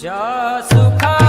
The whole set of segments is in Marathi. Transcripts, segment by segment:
ज्या सुखा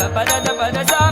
పద పద పద